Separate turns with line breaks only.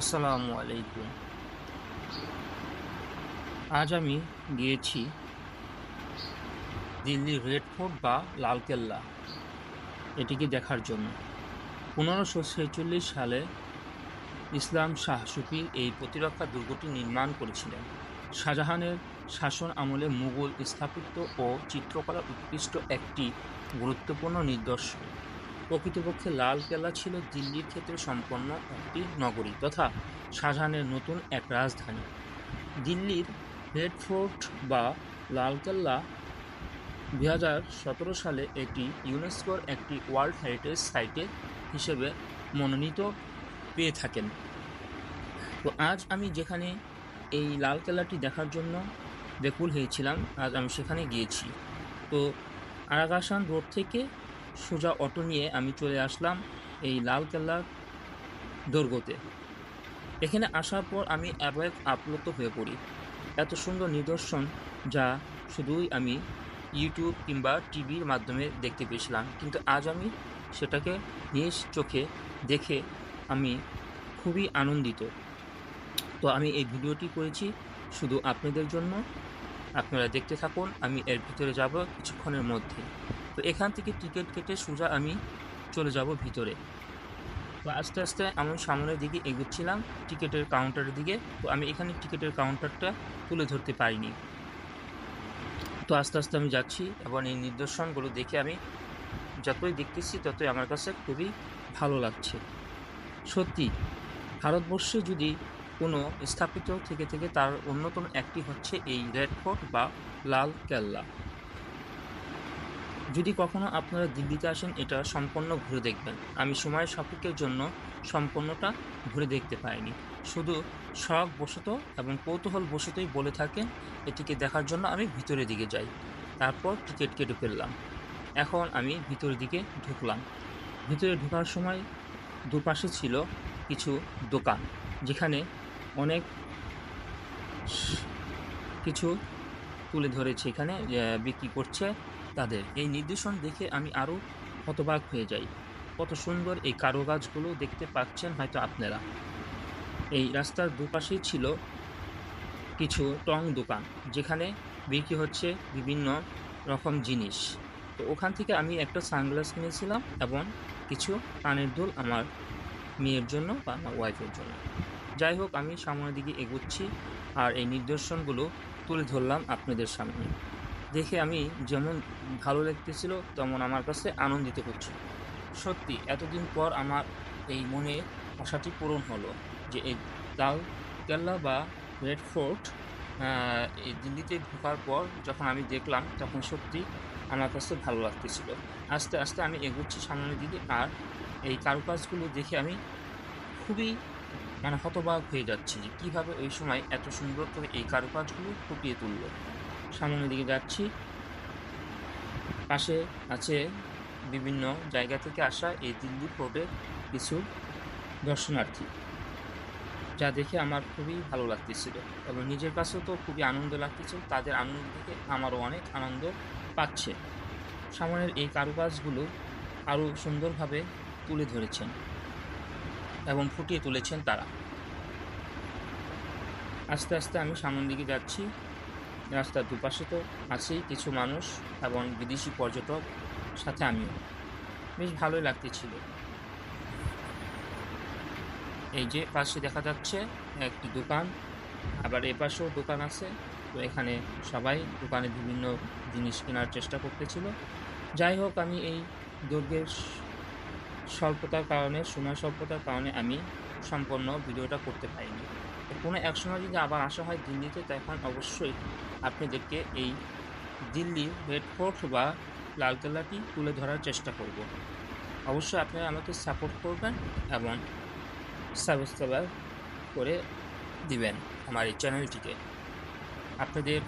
আসসালামু আলাইকুম। আজ আমি গিয়েছি দিল্লির রেড ফোর্ট বা লালকেল্লা। এটিকে দেখার জন্য। পনেরোশো ছেচল্লিশ সালে ইসলাম শাহ সুফি এই প্রতিরক্ষা দুর্গটি নির্মাণ করেছিলেন। শাহজাহানের শাসন আমলে মুঘল স্থাপত্য ও চিত্রকলা উৎকৃষ্ট একটি গুরুত্বপূর্ণ নিদর্শন। প্রকৃতপক্ষে লাল কেল্লা ছিল দিল্লির ক্ষেত্রে সম্পন্ন একটি নগরী তথা শাহজাহানের নতুন এক রাজধানী। দিল্লির রেড ফোর্ট বা লালকেল্লা দুই হাজার সতেরো সালে এটি ইউনেস্কোর একটি ওয়ার্ল্ড হেরিটেজ সাইটে হিসেবে মনোনীত পেয়ে থাকেন। তো আজ আমি যেখানে এই লালকেল্লাটি দেখার জন্য বেকুল হয়েছিলাম, আজ আমি সেখানে গিয়েছি। তো আরাগাসান রোড থেকে সোজা অটো নিয়ে আমি চলে আসলাম এই লালকেল্লার দুর্গতে। এখানে আসার পর আমি অ্যাবয়েক আপ্লুত হয়ে পড়ি। এত সুন্দর নিদর্শন যা শুধুই আমি ইউটিউব কিংবা টিভির মাধ্যমে দেখতে পেয়েছিলাম। কিন্তু আজ আমি সেটাকে নিজ চোখে দেখে আমি খুবই আনন্দিত। তো আমি এই ভিডিওটি করেছি শুধু আপনাদের জন্য। আপনারা দেখতে থাকুন, আমি এর ভিতরে যাব কিছুক্ষণের মধ্যে। তো এখান থেকে টিকিট কেটে সোজা আমি চলে যাব ভিতরে। তো আস্তে আস্তে আমি সামনের দিকে এগোচ্ছিলাম টিকিটের কাউন্টারের দিকে। তো আমি এখানে টিকিটের কাউন্টারটা তুলে ধরতে পারিনি। তো আস্তে আস্তে আমি যাচ্ছি এবং এই নিদর্শনগুলো দেখে আমি যতই দেখতেছি ততই আমার কাছে খুবই ভালো লাগছে। সত্যি, ভারতবর্ষে যদি কোনো স্থাপিত থেকে থেকে তার অন্যতম একটি হচ্ছে এই রেড ফোর্ট বা লাল কেল্লা। যদি কখনো আপনারা দিল্লিতে আসেন, এটা সম্পূর্ণ ঘুরে দেখবেন। আমি সময় সাপেক্ষের জন্য সম্পূর্ণটা ঘুরে দেখতে পাইনি। শুধু শখ বশত এবং কৌতূহল বশতই বলে থাকেন, এটিকে দেখার জন্য আমি ভিতরের দিকে যাই। তারপর টিকিট কেটে ফেললাম। এখন আমি ভিতরের দিকে ঢুকলাম। ভিতরে ঢোকার সময় দুপাশে ছিল কিছু দোকান, যেখানে অনেক কিছু তুলে ধরেছে। এখানে বিক্রি করছে তাদের। এই নির্দেশন দেখে আমি আরও হতবাক হয়ে যাই। কত সুন্দর এই কারুকাজগুলো দেখতে পাচ্ছেন হয়তো আপনারা। এই রাস্তার দুপাশেই ছিল কিছু টং দোকান, যেখানে বিক্রি হচ্ছে বিভিন্ন রকম জিনিস। তো ওখান থেকে আমি একটা সানগ্লাস কিনেছিলাম এবং কিছু কানের দুল আমার মেয়ের জন্য বা আমার ওয়াইফের জন্য। যাই হোক, আমি সামনের দিকে এগোচ্ছি আর এই নিদর্শনগুলো তুলে ধরলাম আপনাদের সামনে। দেখে আমি যেমন ভালো লাগতেছিল, তেমন আমার কাছে আনন্দিত হচ্ছে সত্যি, এতদিন পর আমার এই মনে আশাটি পূরণ হলো যে এই লাল কেল্লা বা রেড ফোর্ট এই দিল্লিতে ঢোকার পর যখন আমি দেখলাম, তখন সত্যি আমার কাছে ভালো লাগতেছিল। আস্তে আস্তে আমি এগোচ্ছি সামনের দিকে আর এই কারুকাজগুলো দেখে আমি খুবই মানে হতবাক হয়ে যাচ্ছি যে কীভাবে ওই সময় এত সুন্দর করে এই কারুকাজগুলো ফুটিয়ে তুললো। সামনের দিকে যাচ্ছি। পাশে আছে বিভিন্ন জায়গা থেকে আসা এই দিল্লি ফোর্টের কিছু দর্শনার্থী, যা দেখে আমার খুবই ভালো লাগতেছিল এবং নিজের কাছেও তো খুবই আনন্দ লাগতেছিল তাদের আনন্দ দেখে আমারও অনেক আনন্দ পাচ্ছে। সামনের এই কারুকাজগুলো আরও সুন্দরভাবে তুলে ধরেছেন এবং ফুটিয়ে তুলেছেন তারা। আস্তে আস্তে আমি সামনের দিকে যাচ্ছি। রাস্তার দুপাশে তো আছেই কিছু মানুষ এবং বিদেশি পর্যটক সাথে আমিও। বেশ ভালোই লাগতেছিল। এই যে পাশে দেখা যাচ্ছে একটি দোকান, আবার এ পাশেও দোকান আছে। তো এখানে সবাই দোকানে বিভিন্ন জিনিস কেনার চেষ্টা করতেছিল। যাই হোক, আমি এই দুর্গের স্বল্পতার কারণে সময় স্বল্পতার কারণে আমি সম্পূর্ণ ভিডিওটা করতে পারিনি। কোনো এক সময় যদি আবার আসা হয় দিল্লিতে, তখন অবশ্যই আপনাদেরকে এই দিল্লি রেড ফোর্ট বা লালকেল্লাটি তুলে ধরার চেষ্টা করব। অবশ্যই আপনারা আমাকে সাপোর্ট করবেন এবং সাবস্ক্রাইব করে দিবেন আমার এই চ্যানেলটিকে। আপনাদের